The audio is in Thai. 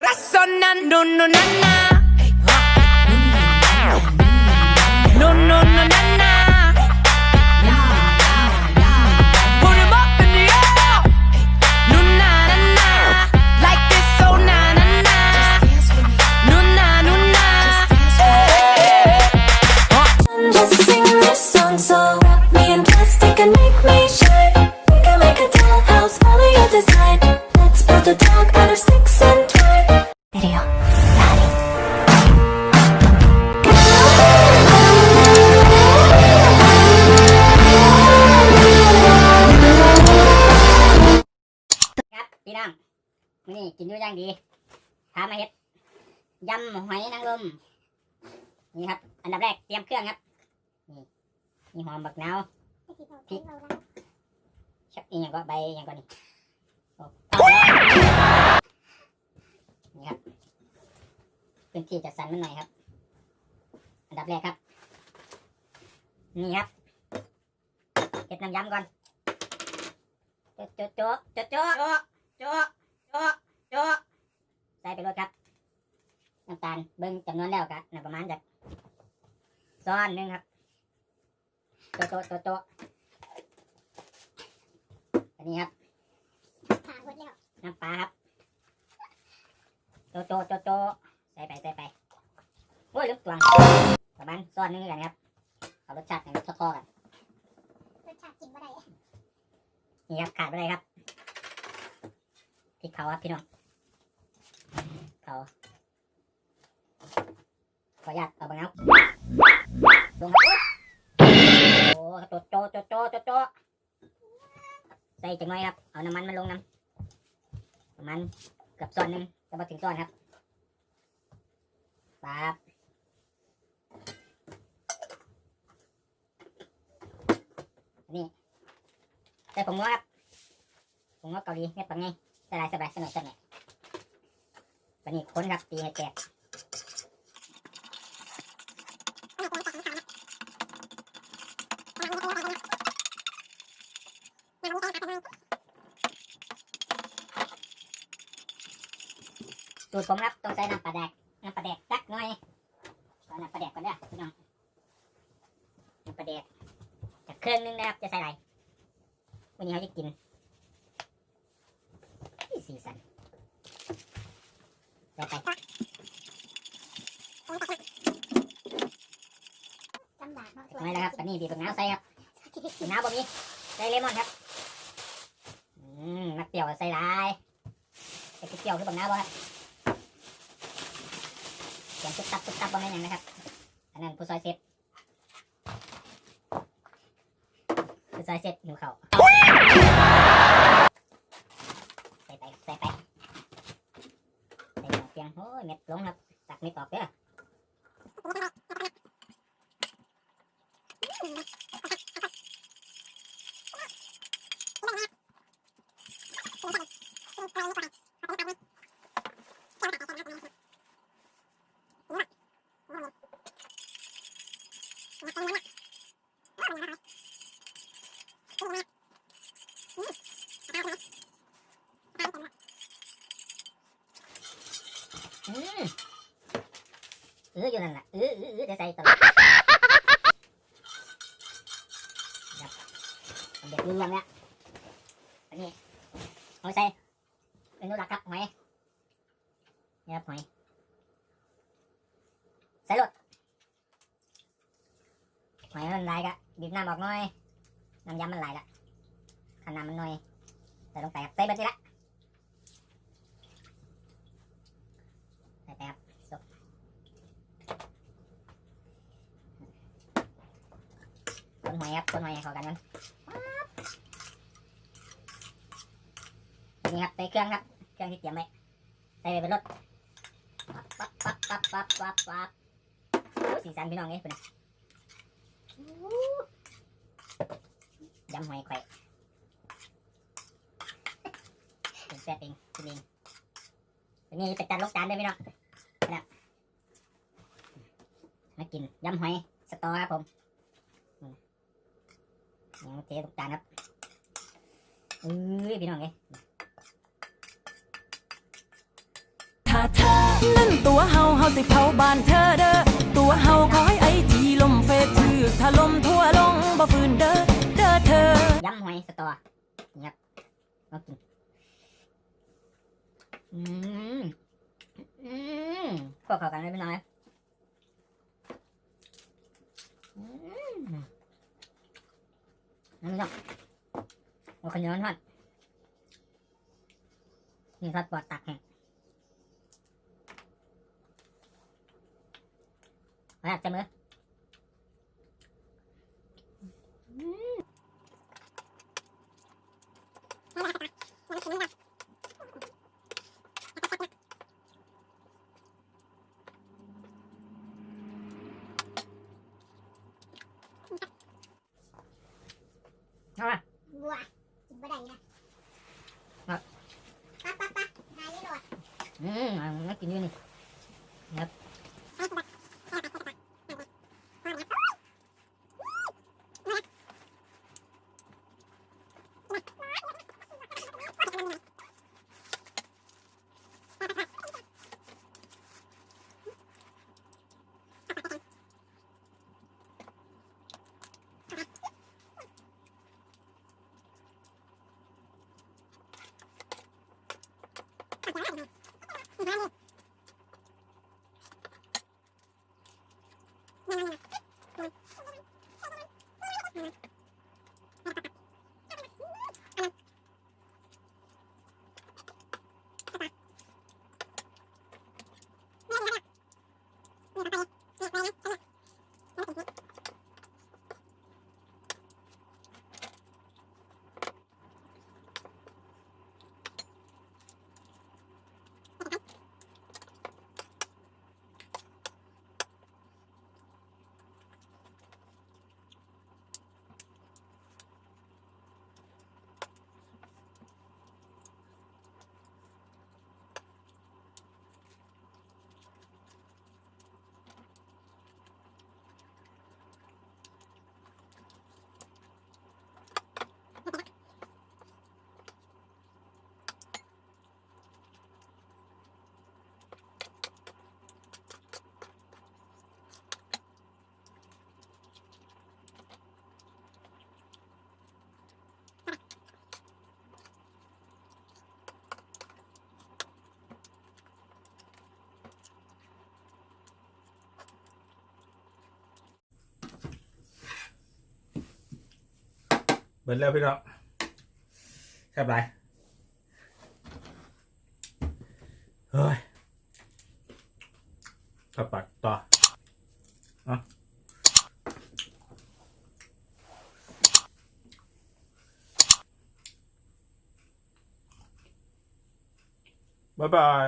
Razona, no, no, na, na. นี่กินอยู่อย่างดีพามาเฮ็ดยำหอยนางรมนี่ครับ อันดับแรกเตรียมเครื่องครับนี่มีหอมบักนาวพริกชักอีกอย่างก็ใบอย่างก็นี่โอ้เอาแล้วนี่ครับพื้นที่จัดสรรมันหน่อยครับ อันดับแรกครับ นี่ครับเฮ็ดน้ำยำก่อนโจ๊ะโจ๊ะโจ๊ะโจ๊ะโจ๊ะโจ๊ะ โจ๊ะโจ๊ะใส่ไปรถครับน้ำตาลเบิ้งจำนวนแล้วครับน่าประมาณจากซ้อนหนึ่งครับโจ๊ะโจ๊ะโจ๊ะโจ๊ะอันนี้ครับน้ำปลาครับโจ๊ะโจ๊ะโจ๊ะโจ๊ะใส่ไปใส่ไปโอ้ยลึกตวงประมาณซ้อนหนึงกันครับเอารสชาติกันทอๆกัน รสชาติกินบ่ได้ นี่ครับขาดไปเลยครับพริกเผาครับพี่น้องเผาข ออนุญาตเอาบังเอาลงครับโอ้โจโจโจโจโจโจใส่จังไว้ครับ เอาน้ำมันมาลงน้ำประมาณเกือบซ้อนหนึ่งจะมาถึงซ้อนครับปั๊บนี่ใส่ผงนัวครับผมว่าเกาหลีเม็ดปังไงสบายสบายสนุกสนุกวันนี้ค้นครับตีให้แตก สูตรผมครับต้องใส่น้ำปลาแดกน้ำปลาแดกจักหน่อยเอาน้ำปลาแดกก่อนเด้อพี่น้องน้ำปลาแดกจากเครื่องนึงนะครับจะใส่อะไรวันนี้เขาจะกินสีสันไปไปลำบากเนาะทำไมล่ะครับอันนี้บีบมะนาวใส่ครับมะนาวบ่มีใส่เลมอนครับอืมนักเปรี้ยวใส่ลายใส่เปรี้ยวคือมะนาวบ่ครับ เสียงตุ๊บตับตุ๊บตับบ่แม่ยังนะครับ อันนั้นผู้ซอยเซ็ตผู้ซอยเซ็ตหิวข้าวใส่ไปใส่ไปใส่หมดเตียงโอ้ยเม็ดลงครับตักเม็ดออกเด้อ อออยู่นั่นแหละเออเออเออเดี๋ยวใส่ตลอดเด็กเรื่องเนี่ยอันนี้เอาใส่เมนูหลักครับหอยนี่ครับหอยใส่รถหอยมันลายกะบีบน้ำออกหน่อยน้ำยำมันไหลละขนาดมันหน่อยใส่ลงไปครับใส่เบิดนี่ละใส่ไปครับ คนหอยครับคนหอยเข้ากันกันนี่ครับใส่เครื่องครับ เครื่องที่เตรียมไว้ใส่ไปเป็นรถปั๊บปั๊บปั๊บปั๊บปั๊บปั๊บสีสันพี่น้องเอ้ยเป็นยำหอยไข่เป็นแซ่บเองกินเองวันนี้เป็นจานลูกจานด้วยพี่น้องนะมากินยำหอยสตอครับผม เททุกจานครับเอ้ยพี่น้องเอ้ยทาเธอนั่นตัวเฮาเฮาสิเผาบ้านเธอเด้อตัวเฮาขอให้ไอจีลมเฟซถือถ้าลมทั่วลงบ่ฟื้นเด้อเด้อเธอยำหอยสตอนี่ครับมากินอืมอืมพวกเขากันเลยพี่น้อยอืม นี่ส่องโอ้ขย้อนทอดนี่ทอดปอดตักแห้งมาจับมือ เอามา บัวกินบ่ได้นะครับ ปะปะปะนายนี่โดด อืมเอามากินอยู่นี่ครั บิดแล้วพี่น้องแซ่บไรเฮ้ยขับปัดต่ออะบ๊ายบาย